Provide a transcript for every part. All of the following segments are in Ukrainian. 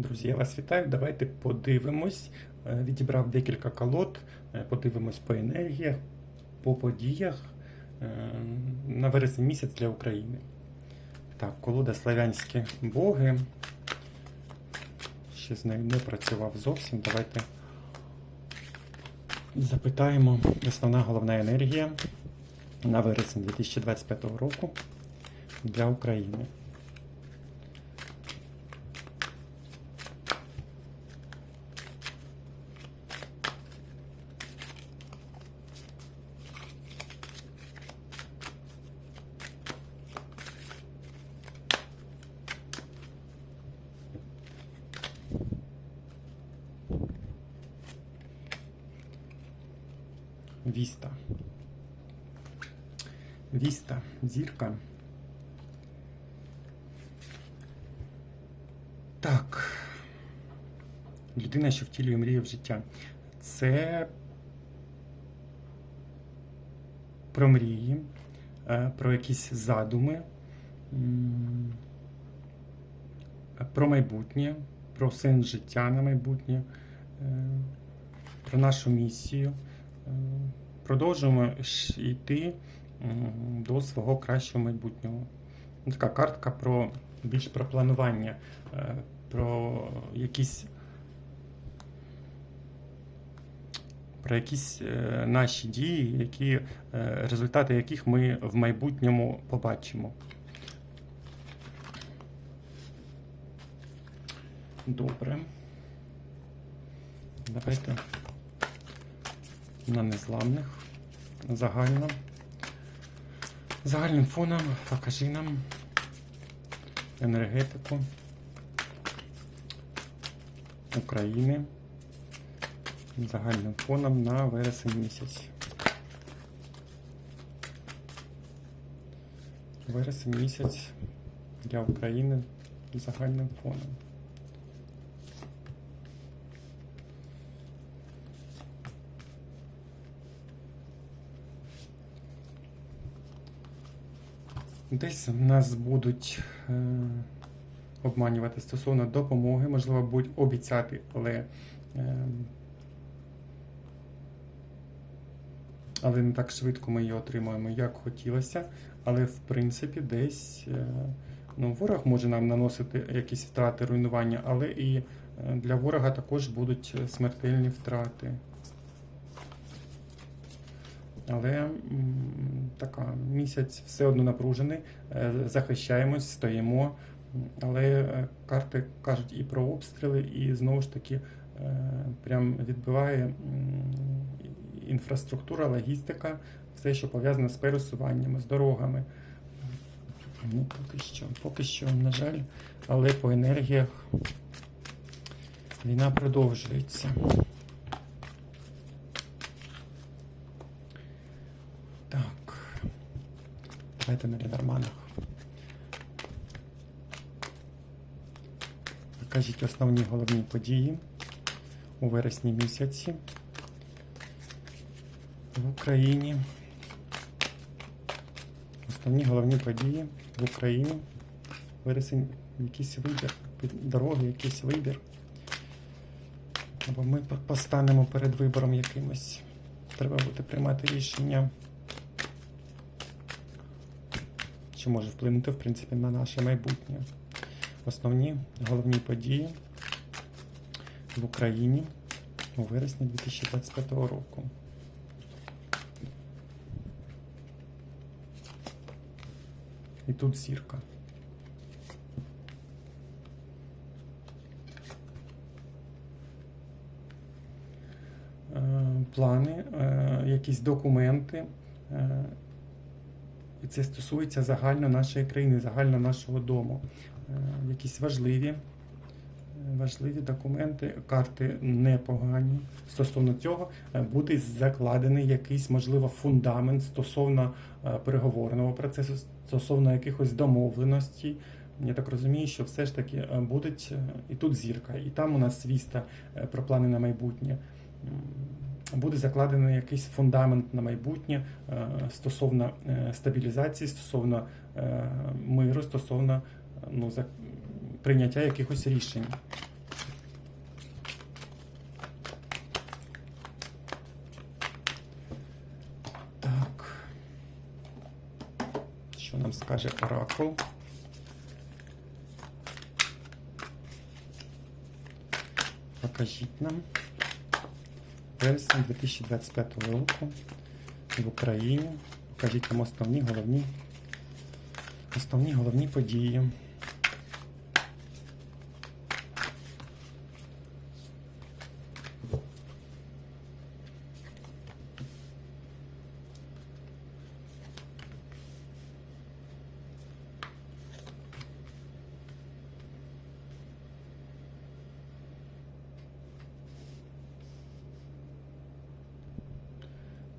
Друзі, я вас вітаю. Давайте подивимось. Е, Відібрав декілька колод, е, подивимось по енергіях, по подіях е, на вересень місяць для України. Так, колода Славянські боги. Ще з нею не працював зовсім. Давайте запитаємо основна головна енергія на вересень 2025 року для України. Віста. Віста, зірка. Так. Людина, що втілює мрію в життя. Це про мрії, е, про якісь задуми, про майбутнє, про сенс життя на майбутнє, е, про нашу місію. Е, Продовжуємо йти до свого кращого майбутнього. Ну, Така картка про більш про планування, е, про якісь про якісь е, наші дії, які, е, результати яких ми в майбутньому побачимо. Добре. Давайте на незламних. Загально. Загальним фоном покажи нам енергетику України. Загальним фоном на вересень місяць. Вересень місяць для України загальним фоном. Десь в нас будуть е, обманювати стосовно допомоги, можливо, будуть обіцяти, але, е, але не так швидко ми її отримаємо, як хотілося. Але в принципі десь е, ну, ворог може нам наносити якісь втрати, руйнування, але і е, для ворога також будуть смертельні втрати. Але така місяць все одно напружений, е, захищаємось, стоїмо. Але е, карти кажуть і про обстріли, і знову ж таки е, прям відбиває інфраструктура, логістика, все, що пов'язане з пересуваннями, з дорогами. Ну, поки що, поки що, на жаль, але по енергіях війна продовжується. Так. Давайте на лідерманах. Покажіть основні головні події у вересні місяці в Україні. Основні головні події в Україні. Вересень якийсь вибір, дороги, якийсь вибір. Або ми постанемо перед вибором якимось. Треба буде приймати рішення, що може вплинути, в принципі, на наше майбутнє. Основні головні події в Україні у вересні 2025 року. І тут зірка. Е, Плани, е, якісь документи. І це стосується загально нашої країни, загально нашого дому. Е, Якісь важливі, е, важливі документи, карти непогані. Стосовно цього е, буде закладений якийсь, можливо, фундамент стосовно переговорного процесу, стосовно якихось домовленостей. Я так розумію, що все ж таки будуть і тут зірка, і там у нас свіста про плани на майбутнє буде закладено якийсь фундамент на майбутнє е, стосовно е, стабілізації, стосовно е, миру, стосовно ну, прийняття якихось рішень. Так, Що нам скаже оракул? Покажіть нам вересень 2025 року в Україні. Покажіть нам основні головні, основні головні події.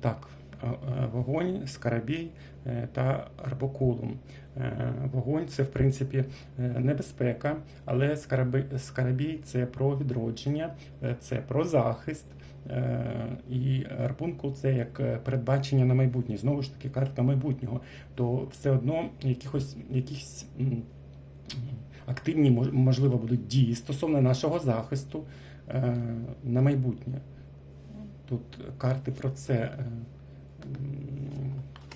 Так, е, е, вогонь, скарабій е, та арбокулум. Е, Вогонь це, в принципі, е, небезпека, але скарабій, це про відродження, е, це про захист. е, І арбункул це як е, передбачення на майбутнє. Знову ж таки, картка майбутнього. То все одно якихось, якісь активні, можливо, будуть дії стосовно нашого захисту е, на майбутнє. Тут карти про це.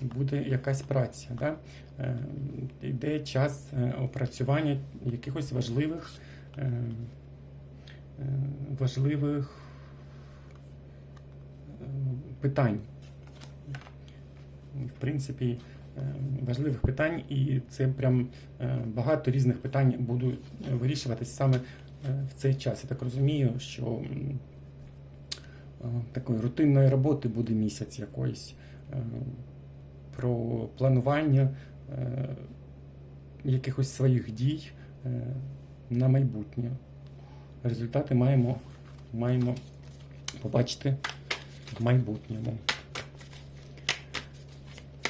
Буде якась праця. Да? Е, Йде час е, опрацювання якихось важливих, е, важливих питань. В принципі, важливих питань, і це прям багато різних питань будуть вирішуватись саме в цей час. Я так розумію, що такої рутинної роботи буде місяць якоїсь е, про планування е, якихось своїх дій е, на майбутнє. Результати маємо, маємо побачити в майбутньому.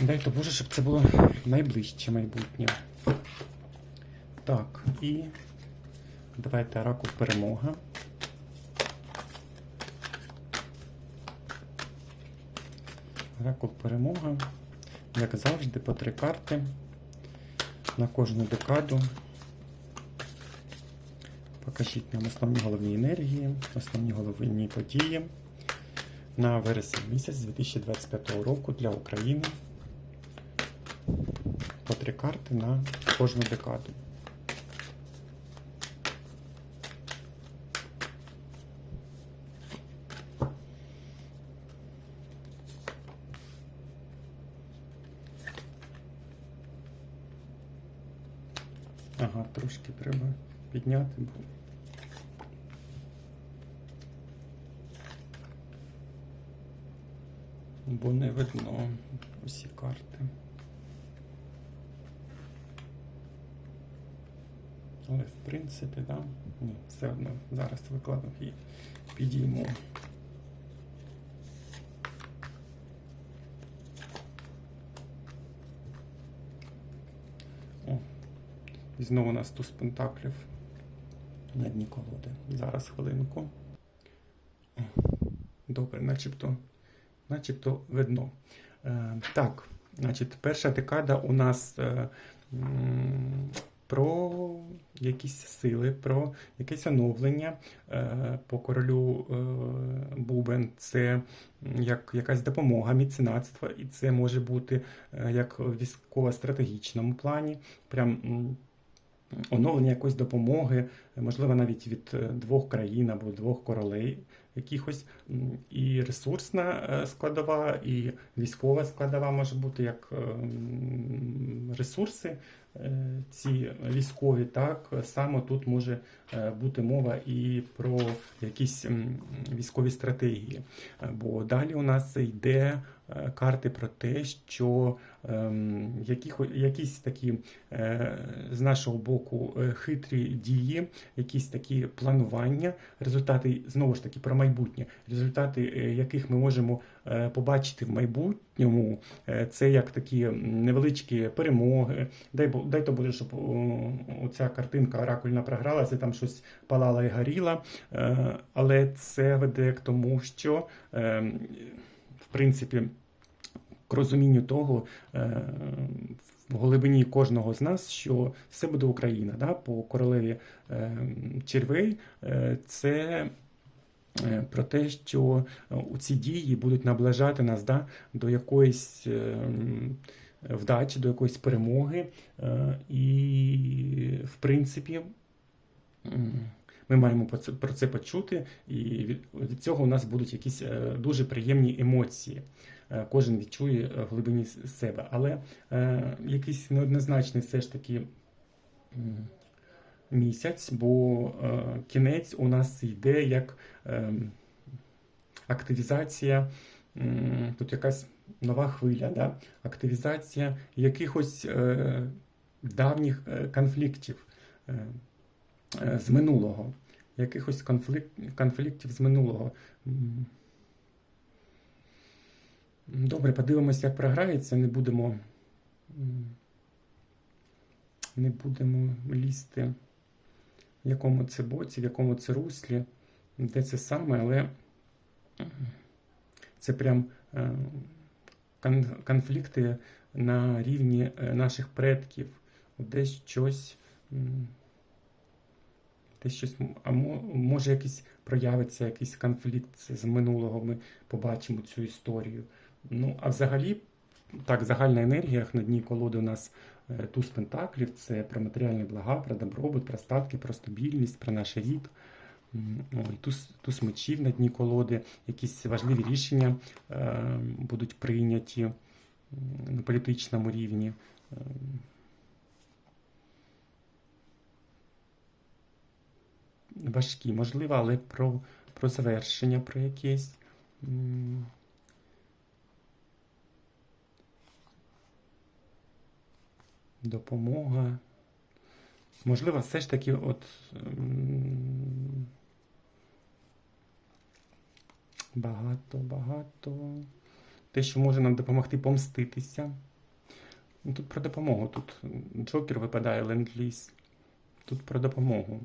Дай то Боже, щоб це було найближче майбутнє. Так, і давайте оракул перемога. Оракул перемога. Як завжди, по три карти на кожну декаду. Покажіть нам основні головні енергії, основні головні події на вересень місяць 2025 року для України. По три карти на кожну декаду. Ага, трошки треба підняти, бо не видно усі карти. Але в принципі, да. Ні, все одно зараз викладу і підійму. І знову у нас туз пентаклів на дні колоди. Зараз хвилинку. Добре, начебто, начебто видно. Е, так, значить, перша декада у нас е, м, про якісь сили, про якесь оновлення е, по королю е, Бубен. Це як якась допомога, міценатство, і це може бути е, як військово-стратегічному плані. Прям оновлення якоїсь допомоги, можливо, навіть від е, двох країн або двох королей якихось. І ресурсна е, складова, і військова складова може бути як е, ресурси. е, Ці військові, так само тут може бути мова і про якісь військові стратегії. Бо далі у нас йде карти про те, що ем, якісь такі з нашого боку хитрі дії, якісь такі планування, результати знову ж таки про майбутнє, результати е, яких ми можемо е, побачити в майбутньому, е, це як такі невеличкі перемоги. Дай, дай то буде, щоб оця картинка оракульна програлася, там щось палала і горіла. Але це веде к тому, що в принципі к розумінню того в глибині кожного з нас, що все буде Україна. Да? По королеві червей це. Е, Про те, що у ці дії будуть наближати нас да, до якоїсь е, вдачі, до якоїсь перемоги. Е, І, в принципі, ми маємо про це, почути, і від, цього у нас будуть якісь е, дуже приємні емоції. Е, Кожен відчує е, в глибині себе. Але е, якийсь неоднозначний все ж таки місяць, бо е, кінець у нас йде як е, активізація, тут якась нова хвиля, да? активізація якихось е, давніх е, конфліктів з минулого, якихось конфлікт, конфліктів з минулого. Добре, подивимося, як програється, не будемо. Не будемо лізти, в якому це боці, в якому це руслі, де це саме, але це прям е, конфлікти на рівні е, наших предків. Десь щось. Десь щось, а може якийсь проявиться якийсь конфлікт з минулого, ми побачимо цю історію. Ну, а взагалі, так, загальна енергія на дні колоди у нас туз пентаклів, це про матеріальні блага, про добробут, про статки, про стабільність, про наш рід. Ой, туз, туз мечів на дні колоди, якісь важливі рішення е, будуть прийняті на політичному рівні. Е, Важкі, можливо, але про, про завершення, про якесь. Допомога. Можливо, все ж таки, от. Багато, багато. Те, що може нам допомогти помститися. Ну, Тут про допомогу. Тут Джокер випадає ленд-ліз. Тут про допомогу.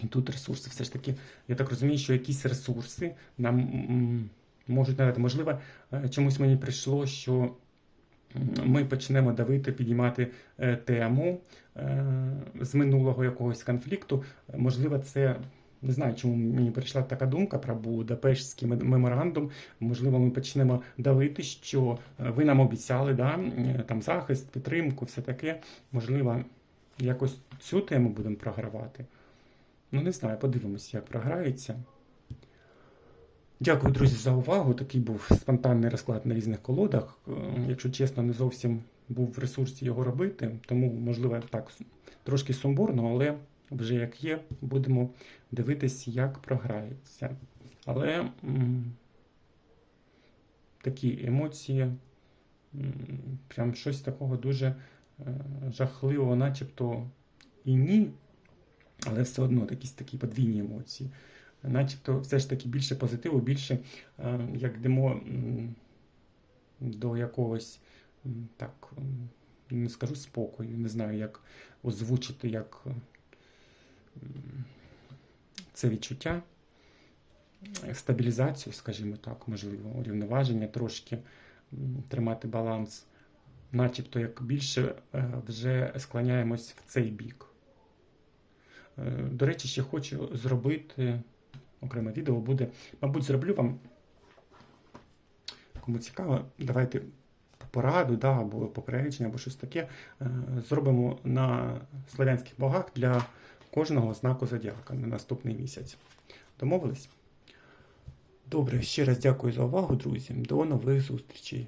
І тут ресурси. Все ж таки, я так розумію, що якісь ресурси нам можуть надати. Можливо, е, чомусь мені прийшло, що ми почнемо давити, підіймати е, тему е, з минулого якогось конфлікту. Можливо, це. Не знаю, чому мені прийшла така думка про Будапештський меморандум. Можливо, ми почнемо давити, що е, ви нам обіцяли да, там захист, підтримку, все таке. Можливо, якось цю тему будемо програвати. Ну, не знаю, подивимось, як програється. Дякую, друзі, за увагу. Такий був спонтанний розклад на різних колодах. Е, Якщо чесно, не зовсім був в ресурсі його робити, тому, можливо, так трошки сумбурно, але вже як є, будемо дивитись, як програється. Але м, такі емоції, м, прям щось такого дуже е, жахливого, начебто і ні, але все одно якісь такі подвійні емоції. Начебто все ж таки більше позитиву, більше е, як йдемо до якогось так, не скажу спокою, не знаю, як озвучити, як це відчуття, стабілізацію, скажімо так, можливо, урівноваження трошки тримати баланс, начебто як більше е, вже склоняємось в цей бік. Е, До речі, ще хочу зробити окреме відео буде. Мабуть, зроблю вам. Кому цікаво, давайте пораду, да, або попередження, або щось таке. е, Зробимо на славянських богах для кожного знаку зодіака на наступний місяць. Домовились? Добре, ще раз дякую за увагу, друзі. До нових зустрічей.